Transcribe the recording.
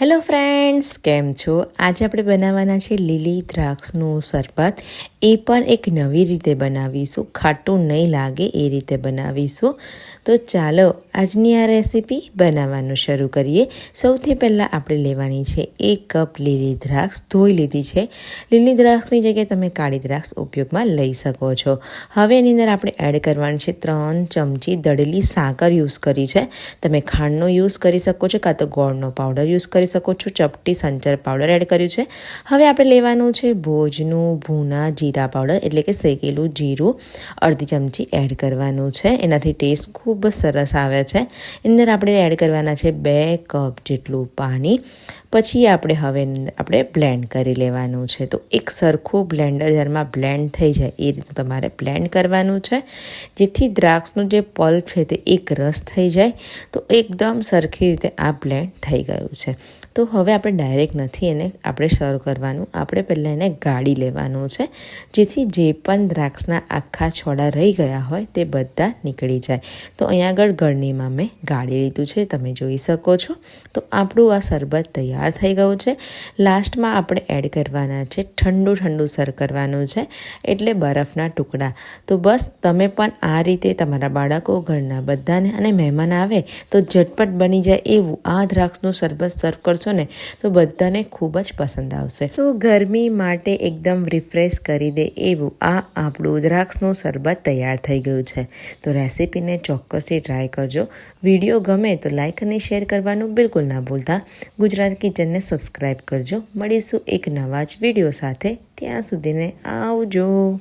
Hello friends, કેમ છો? આજે આપણે બનાવવાના છે લીલી દ્રાક્ષનું શરબત. એ પણ એક નવી રીતે બનાવીશું. ખાટું નહીં લાગે એ રીતે બનાવીશું. તો ચાલો, આજની આ રેસીપી બનાવવાનું શરૂ કરીએ. સૌથી પહેલાં આપણે લેવાની છે એક કપ લીલી દ્રાક્ષ. ધોઈ લીધી છે. લીલી દ્રાક્ષની જગ્યાએ તમે કાળી દ્રાક્ષ ઉપયોગમાં લઈ શકો છો. હવે એની અંદર આપણે એડ કરવાનું છે ત્રણ ચમચી દળેલી સાકર યુઝ કરી છે. તમે ખાંડનો યુઝ કરી શકો છો, કાં તો ગોળનો પાવડર યુઝ કરી શકો છો ચપટી સંચર પાવડર એડ કર્યું છે. હવે આપણે લેવાનું છે ભોજનું ભૂના જીરા પાવડર એટલે કે શેકેલું જીરું. અડધી ચમચી એડ કરવાનું છે. એનાથી ટેસ્ટ ખૂબ સરસ આવે છે. એની અંદર આપણે એડ કરવાના છે બે કપ જેટલું પાણી. પછી આપણે હવે આપણે બ્લેન્ડ કરી લેવાનું છે. તો એક સરખું બ્લેન્ડર જારમાં બ્લેન્ડ થઈ જાય, એ રીતનું તમારે બ્લેન્ડ કરવાનું છે. જેથી દ્રાક્ષનું જે પલ્પ છે તે એક રસ થઈ જાય. તો એકદમ સરખી રીતે આ બ્લેન્ડ થઈ ગયું છે. તો હવે આપણે ડાયરેક્ટ નથી એને આપણે સર્વ કરવાનું. આપણે પહેલાં એને ગાળી લેવાનું છે. જેથી જે પણ દ્રાક્ષના આખા છોડા રહી ગયા હોય તે બધા નીકળી જાય. તો અહીંયા આગળ ગળણીમાં મેં ગાળી લીધું છે. તમે જોઈ શકો છો. તો આપણું આ શરબત તૈયાર થઈ ગયું છે. લાસ્ટમાં આપણે એડ કરવાના છે ઠંડુ ઠંડુ સર કરવાનું છે એટલે બરફના ટુકડા. તો બસ તમે પણ આ રીતે તમારા બાળકો, ઘરના બધાને અને મહેમાન આવે તો ઝટપટ બની જાય એવું આ દ્રાક્ષનું શરબત સર્વ કરશો ને તો બધાને ખૂબ જ પસંદ આવશે. તો ગરમી માટે એકદમ રિફ્રેશ કરી દે એવું આ આપણું દ્રાક્ષનું શરબત તૈયાર થઈ ગયું છે. તો રેસીપીને ચોક્કસથી ટ્રાય કરજો. વીડિયો ગમે તો લાઇક અને શેર કરવાનું બિલકુલ ના ભૂલતા. ગુજરાત કિચનને સબસ્ક્રાઈબ કરજો. મળીશું એક નવા જ વીડિયો સાથે. ત્યાં સુધીને આવજો.